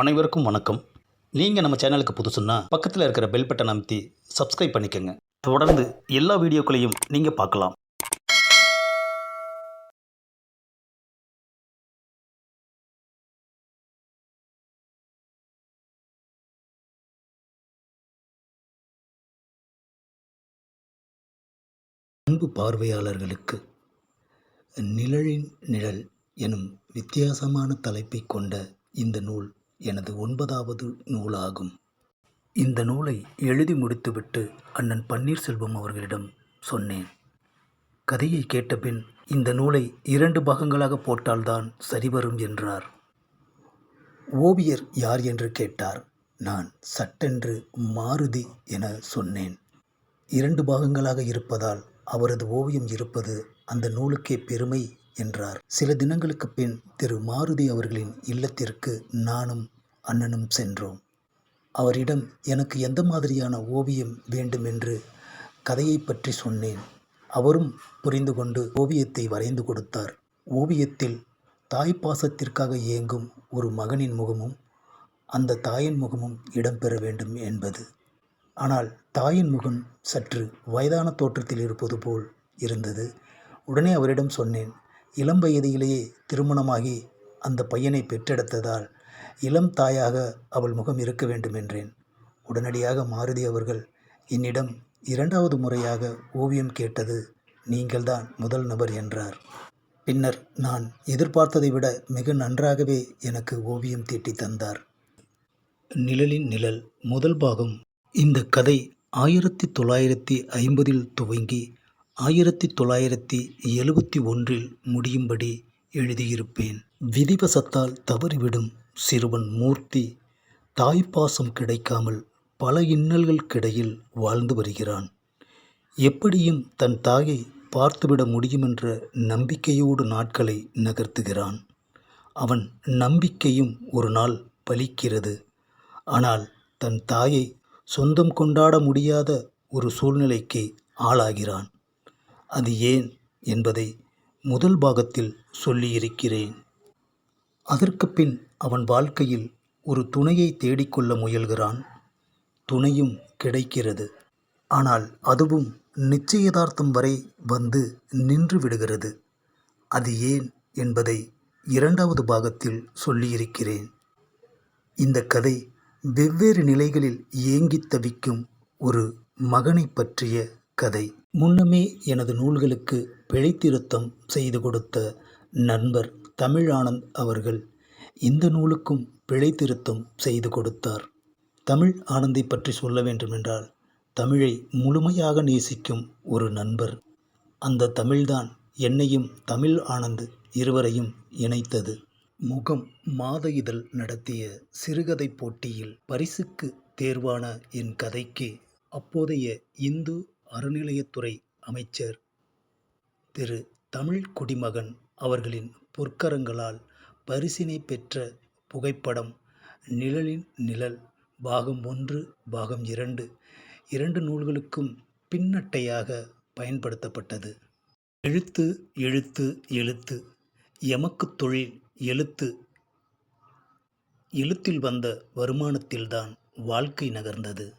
அனைவருக்கும் வணக்கம். நீங்கள் நம்ம சேனலுக்கு புதுசுன்னா பக்கத்தில் இருக்கிற பெல் பட்டன் அமைத்தி சப்ஸ்கிரைப் பண்ணிக்கோங்க. தொடர்ந்து எல்லா வீடியோக்களையும் நீங்கள் பார்க்கலாம். அன்பு பார்வையாளர்களுக்கு நிழலின் நிழல் எனும் வித்தியாசமான தலைப்பை கொண்ட இந்த நூல் எனது ஒன்பதாவது நூலாகும். இந்த நூலை எழுதி முடித்துவிட்டு அண்ணன் பன்னீர்செல்வம் அவர்களிடம் சொன்னேன். கதையை கேட்டபின் இந்த நூலை இரண்டு பாகங்களாக போட்டால்தான் சரிவரும் என்றார். ஓவியர் யார் என்று கேட்டார். நான் சட்டென்று மாருதி என சொன்னேன். இரண்டு பாகங்களாக இருப்பதால் அவரது ஓவியம் இருப்பது அந்த நூலுக்கே பெருமை என்றார். சில தினங்களுக்கு பின் திரு மாருதி அவர்களின் இல்லத்திற்கு நானும் அண்ணனும் சென்றோம். அவரிடம் எனக்கு எந்த மாதிரியான ஓவியம் வேண்டும் என்று கதையை பற்றி சொன்னேன். அவரும் புரிந்து கொண்டு ஓவியத்தை வரைந்து கொடுத்தார். ஓவியத்தில் தாய் பாசத்திற்காக ஏங்கும் ஒரு மகனின் முகமும் அந்த தாயின் முகமும் இடம்பெற வேண்டும் என்பது. ஆனால் தாயின் முகம் சற்று வயதான தோற்றத்தில் இருப்பது போல் இருந்தது. உடனே அவரிடம் சொன்னேன் இளம் வயதிலேயே திருமணமாகி அந்த பையனை பெற்றெடுத்ததால் இளம் தாயாக அவள் முகம் இருக்க வேண்டும் என்றேன். உடனடியாக மாருதி அவர்கள் என்னிடம் இரண்டாவது முறையாக ஓவியம் கேட்டது நீங்கள்தான் முதல் நபர் என்றார். பின்னர் நான் எதிர்பார்த்ததை விட மிக நன்றாகவே எனக்கு ஓவியம் தீட்டி தந்தார். நிழலின் நிழல் முதல் பாகம் இந்த கதை ஆயிரத்தி தொள்ளாயிரத்தி ஐம்பதில் துவங்கி ஆயிரத்தி தொள்ளாயிரத்தி எழுபத்தி ஒன்றில் முடியும்படி எழுதியிருப்பேன். விதிவசத்தால் தவறிவிடும் சிறுவன் மூர்த்தி தாய்ப்பாசம் கிடைக்காமல் பல இன்னல்களுக்கிடையில் வாழ்ந்து வருகிறான். எப்படியும் தன் தாயை பார்த்துவிட முடியுமென்ற நம்பிக்கையோடு நாட்களை நகர்த்துகிறான். அவன் நம்பிக்கையும் ஒரு நாள் பலிக்கிறது. ஆனால் தன் தாயை சொந்தம் கொண்டாட முடியாத ஒரு சூழ்நிலைக்கு ஆளாகிறான். அது ஏன் என்பதை முதல் பாகத்தில் சொல்லியிருக்கிறேன். அதற்கு பின் அவன் வாழ்க்கையில் ஒரு துணையை தேடிக்கொள்ள முயல்கிறான். துணையும் கிடைக்கிறது. ஆனால் அதுவும் நிச்சயதார்த்தம் வரை வந்து நின்று விடுகிறது. அது ஏன் என்பதை இரண்டாவது பாகத்தில் சொல்லியிருக்கிறேன். இந்த கதை வெவ்வேறு நிலைகளில் ஏங்கித் தவிக்கும் ஒரு மகனை பற்றிய கதை. முன்னமே எனது நூல்களுக்கு பிழைத்திருத்தம் செய்து கொடுத்த நண்பர் தமிழ் ஆனந்த் அவர்கள் இந்த நூலுக்கும் பிழை திருத்தம் செய்து கொடுத்தார். தமிழ் ஆனந்தை பற்றி சொல்ல வேண்டுமென்றால் தமிழை முழுமையாக நேசிக்கும் ஒரு நண்பர். அந்த தமிழ்தான் என்னையும் தமிழ் ஆனந்த் இருவரையும் இணைத்தது. முகம் மாத இதழ் நடத்திய சிறுகதை போட்டியில் பரிசுக்கு தேர்வான என் கதைக்கு அப்போதைய இந்து அறநிலையத்துறை அமைச்சர் திரு தமிழ் குடிமகன் அவர்களின் பொற்கரங்களால் பரிசினை பெற்ற புகைப்படம் நிழலின் நிழல் பாகம் ஒன்று பாகம் இரண்டு இரண்டு நூல்களுக்கும் பின்னட்டையாக பயன்படுத்தப்பட்டது. எழுத்து எழுத்து எழுத்து எமக்கு தொழில் எழுத்து. எழுத்தில் வந்த வருமானத்தில்தான் வாழ்க்கை நகர்ந்தது.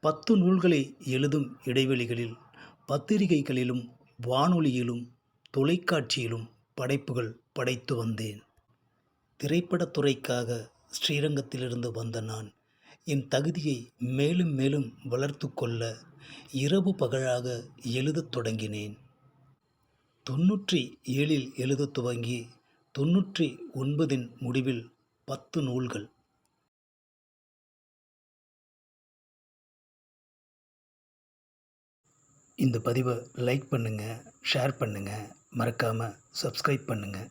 பத்து நூல்களை எழுதும் இடைவெளிகளில் பத்திரிகைகளிலும் வானொலியிலும் தொலைக்காட்சியிலும் படைப்புகள் படைத்து வந்தேன். திரைப்படத்துறைக்காக ஸ்ரீரங்கத்திலிருந்து வந்த நான் என் தகுதியை மேலும் மேலும் வளர்த்து கொள்ள இரவு பகலாக எழுதத் தொடங்கினேன். தொன்னூற்றி ஏழில் எழுதத் துவங்கி தொன்னூற்றி ஒன்பதின் முடிவில் பத்து நூல்கள். இந்த பதிவை லைக் பண்ணுங்கள் ஷேர் பண்ணுங்கள் மறக்காமல் சப்ஸ்கிரைப் பண்ணுங்கள்